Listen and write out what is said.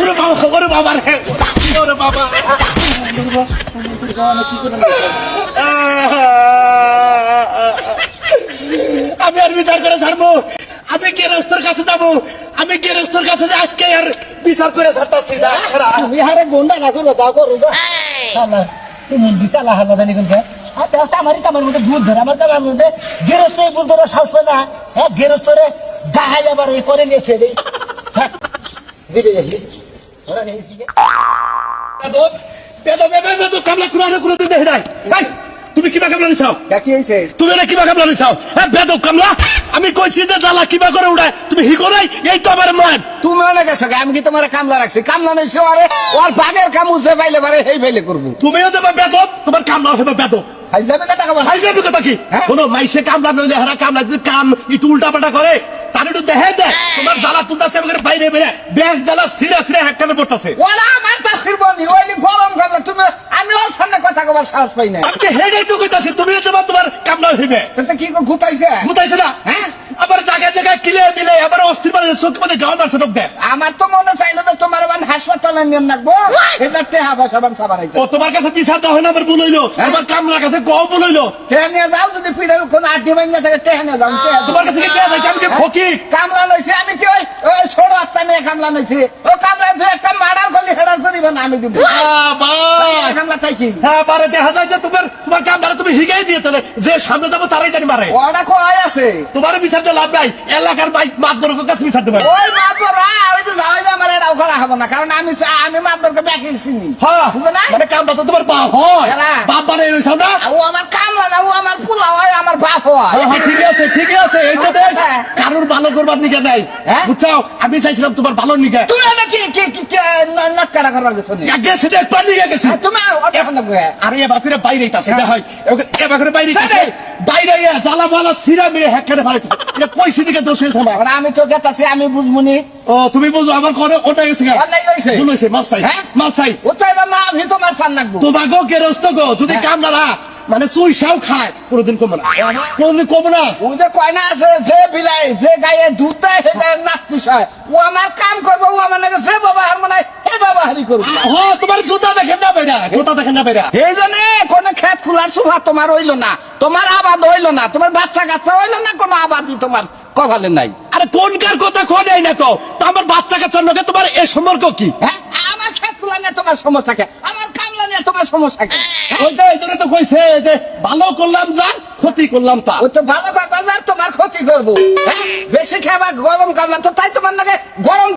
ওরে বাবা ওরে বাবা রে ওরে বাবা। আমি আর বিচার করে ছাড়বো। আমি গেরস্তর কাছে যাব। আমি গেরস্তর কাছে যে আজকে আর বিচার করে ছাড়তাছি না। তুমি হারে গোন্ডা না করো দাও করো গা হালা তুমি হালা জানি আর তো আমারই কামার মধ্যে ভুল ধরে আমার কামার মধ্যে গেরস্ত ভুল ধরে সাহস পায় না। হ্যাঁ গেরস্তরে আবার করে নিয়ে ছেড়ে থাক দিবে ওরা নেই বেদব বেদব বেদব বেদব কামলা কুরানো কুরো দিতে হেডাই এই তুমি কিবা কামলা হয়েছে তুমি না কিবা কামলা নিছাও হ্যাঁ বেদব কামলা আমি কইছি যে জ্বালা কিবা করে উড়ায় তুমি হি করাই এই তো আমার মায়ের তুমি অনেক গেছো আমি কি তোমার কামলা রাখছি কামলা নইছো আরে ওর বাগের কাম উঠে পাইলে পারে সেই পাইলে করব তুমিও যাবে বেদব তোমার কামলা হবে বেদব। হাইজাবে কথা হাই যাবে কথা কি? কোনো মাইসে কামলা নইলে হারা কামলা যদি কাম একটু উল্টা পাল্টা করে তার একটু দেখে দে তোমার জ্বালা তুলতাছে বাইরে বেরে ব্যাগ জ্বালা সিরা সিরা হ্যাকটানে পড়তাছে ওরা আমার তা শিরবনি ওইলি গরম করলে তুমি আমি ওর কবার সাহস পাই না আজকে হেডে তো কইতাছি তুমি তো তোমার কামনা হইবে। তাতে কি কো গুতাইছে গুতাইছে না? হ্যাঁ? আবার জায়গা জায়গা কিলে মিলে আবার অস্থির মানে চোখ মধ্যে গাওয়ার মারছে ঢোক দেয় আমার তো মনে বান হাসপাতালে নিয়ে রাখব এটা টেহা পয়সা বান সাবার ও তোমার কাছে বিচার দেওয়া না আমার ভুল হইল? কামলার কাছে কও ভুল টেহা নিয়ে যাও যদি পিঠের কোন আড্ডি ভাঙ্গা থাকে টেহা নিয়ে যাও তোমার কাছে কি কে আমি যে ফকির। কামলা লইছে আমি কি ওই ওই ছোট আত্মা নিয়ে কামলা লইছি? ও কামলা তুই একটা মার্ডার করলি হেডার করিবে না আমি দিব। কামলা তাই কি? হ্যাঁ বারে দেখা যায় যে তোমার তোমার কামলারে তুমি হিগাই দিয়ে তোলে। যে সামনে যাব তারাই জানি মারে। ওটা কয় আছে। তোমার বিচার লাভ নাই। এলাকার বাইক মাতবরের কাছে বিচার দেবে। ওই মাতবরা ওই যে যাওয়াই যে আমার এটাও করা হবে না কারণ আমি আমি মাতবরকে ব্যাকিল চিনি। হ্যাঁ না? মানে তো তোমার বাপ হয়। বাপ বানাই না? ও আমার কামলা না ও আমার পোলা হয় আমার বাপ হয়। ঠিক আছে ঠিক আছে এই যে দেখ, হ্যাঁ। কারোর ভালো করবার নিকে দেয়। হ্যাঁ? বুঝছ আমি চাইছিলাম তোমার ভালো নিকে। তুমি এটা কি কি নটকাটা করবার গেছো নি? গেছে নিয়ে গেছি। হ্যাঁ, তুমি আরে এ বাকুরে বাইরে তাছে। দেখ হয়। এ বাকুরে বাইরে বাইরে জ্বালা মালা সিরা মেরে হ্যাকখানে ভাই এটা কইছি দিকে দোষের সময় ওরা আমি তো গেতাছি আমি বুঝবুনি ও তুমি বুঝো আমার করে ওটা গেছে। অন্যায় হইছে। ভুল হইছে মাপ চাই হ্যাঁ? মাপ চাই ও তো এবার মা আমি তোমার সান রাখব তোমাকে কেরস্ত গো যদি হ্যাঁ। কামলারা মানে চুই সাও খায় কোনোদিন কমে না কোনোদিন কমে না ও যে কয় না আছে যে বিলাই যে গায়ে দুধ দেয় সে গায়ে হয় ও আমার কাম করব ও আমার নাকি যে ব্যবহার মানে হে ব্যবহারই করব? হ তোমার জুতা দেখেন না বেরা জুতা দেখেন না বেরা এই জন্য কোনো খেত খোলার সুভা তোমার হইল না তোমার আবাদ হইল না তোমার বাচ্চা কাচ্চা হইল না কোনো আবাদই তোমার কপালে নাই। আরে কোনকার কথা না তো তো আমার বাচ্চা কাচ্চার লগে তোমার এ সম্পর্ক কি? হ্যাঁ? আমার খেত খোলা নিয়ে তোমার সমস্যা কে? আমার কামলা নিয়ে তোমার সমস্যা কে? ওইটা এই জন্য তো কইছে যে ভালো করলাম যা ক্ষতি করলাম তা। ও তো ভালো কথা তোমার ক্ষতি করব। হ্যাঁ? বেশি খাবার গরম কামলা তো তাই তোমার নাকি গরম